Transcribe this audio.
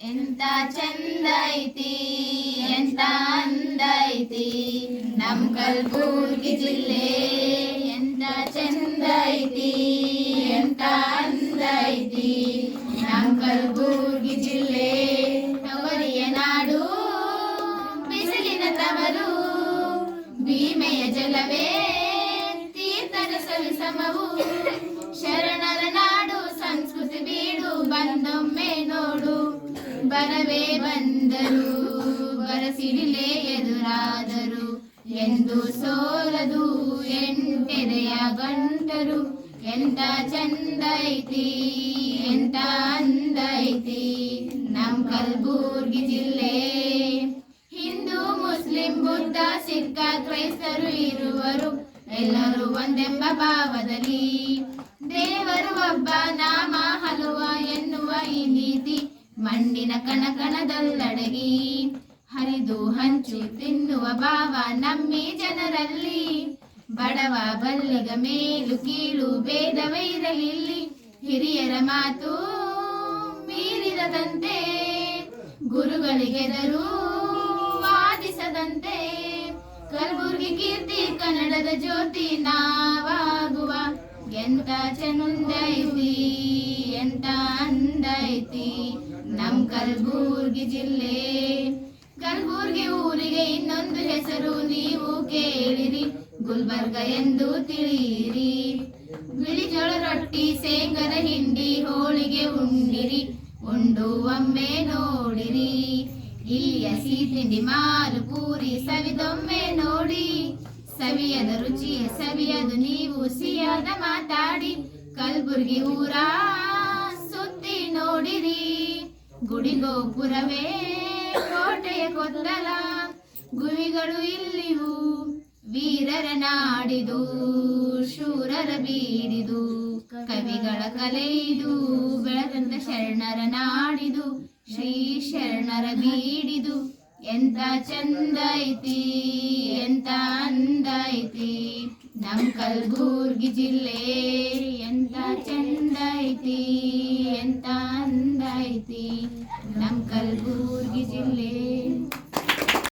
ಎಂತ ಚಂದ ಐತಿ ಎಂತ ಅಂದೈತಿ, ನಮ್ ಕಲ್ಬುರ್ಗಿ ಜಿಲ್ಲೆ ಎಂತ ಚಂದ ಐತಿ ಎಂತ ಅಂದೈತಿ, ನಮ್ ಕಲ್ಬುರ್ಗಿ ಜಿಲ್ಲೆ. ತೊಗರಿಯ ನಾಡು, ಬಿಸಿಲಿನ ತವರು ಭೀಮೆಯ ಜಲವೇ, ತೀರ್ಥರ ಸವಿಸಮವು. ಶರಣರ ನಾಡು, ಸಂಸ್ಕೃತಿ ಬೀಡು ಬರವೇ ಬಂದರು, ಬರಸಿಡಿಲೇ ಎದುರಾದರು. ಎಂದು ಸೋಲದು ಎಂಟೆದೆಯ ಗಂಟರು, ಎಂತ ಚಂದ ಐತಿ, ಎಂತ ಅಂದೈತಿ ನಮ್ ಕಲ್ಬುರ್ಗಿ ಜಿಲ್ಲೆ. ಹಿಂದೂ, ಮುಸ್ಲಿಂ, ಬುದ್ಧ ಸಿಕ್ಕ ಕ್ರೈಸ್ತರು ಇರುವರು, ಎಲ್ಲರೂ ಒಂದೆಂಬ ಭಾವದಲ್ಲಿ. ದೇವರು ಒಬ್ಬ ನಾಮ ಮಣ್ಣಿನ ಕಣಕಣದಲ್ಲಡಗಿ, ಹರಿದು ಹಂಚಿ ತಿನ್ನುವ ಭಾವ ನಮ್ಮಿ ಜನರಲ್ಲಿ. ಬಡವ ಬಲ್ಲಿಗ ಮೇಲು ಕೀಳು ಭೇದವೇ ಇರಲಿಲ್ಲಿ. ಹಿರಿಯರ ಮಾತು ಮೀರಿರದಂತೆ ಗುರುಗಳಿಗೆದರು ವಾದಿಸದಂತೆ. ಕಲಬುರ್ಗಿ ಕೀರ್ತಿ ಕನ್ನಡದ ಜ್ಯೋತಿ ನಾವಾಗುವ, ಎಂತ ಚಂದೈತಿ ಎಂತ ಅಂದೈತಿ. ನಮ್ ಕಲ್ಬುರ್ಗಿ ಜಿಲ್ಲೆ. ಕಲ್ಬುರ್ಗಿ ಊರಿಗೆ ಇನ್ನೊಂದು ಹೆಸರು ನೀವು ಕೇಳಿರಿ. ಗುಲ್ಬರ್ಗ ಎಂದು ತಿಳಿಯಿರಿ. ಬಿಳಿಜೋಳ ರೊಟ್ಟಿ, ಸೇಂಗದ ಹಿಂಡಿ, ಹೋಳಿಗೆ ಉಂಡಿರಿ. ಉಂಡು ಒಮ್ಮೆ ನೋಡಿರಿ. ಇಲ್ಲಿಯ ಸಿಹಿ ತಿಂಡಿ ಮಾಲು ಪೂರಿ, ಸವಿದೊಮ್ಮೆ ನೋಡಿ. ಸವಿಯದ ರುಚಿಯ ಸವಿಯದು ನೀವು ಸಿಯಾದ ಮಾತಾಡಿ. ಕಲ್ಬುರ್ಗಿ ಊರ ಗುಡಿ ಗೋಪುರವೇ ಕೋಟೆಯ ಕೊತ್ತಲ ಗುವಿಗಳು ಇಲ್ಲಿವು ವೀರರ ನಾಡಿದು, ಶೂರರ ಬೀಡಿದು ಕವಿಗಳ ಕಲೆಯಿದು ಬೆಳಗಂತ ಶರಣರ ನಾಡಿದು, ಶ್ರೀ ಶರಣರ ಬೀಡಿದು. ಎಂತ ಚಂದ ಐತಿ, ಎಂತ ಅಂದ ಐತಿ. ನಮ್ ಕಲ್ಬುರ್ಗಿ ಜಿಲ್ಲೆ ಎಂತ ಚಂದ ಐತಿ. ಎಂತ ಅಂದ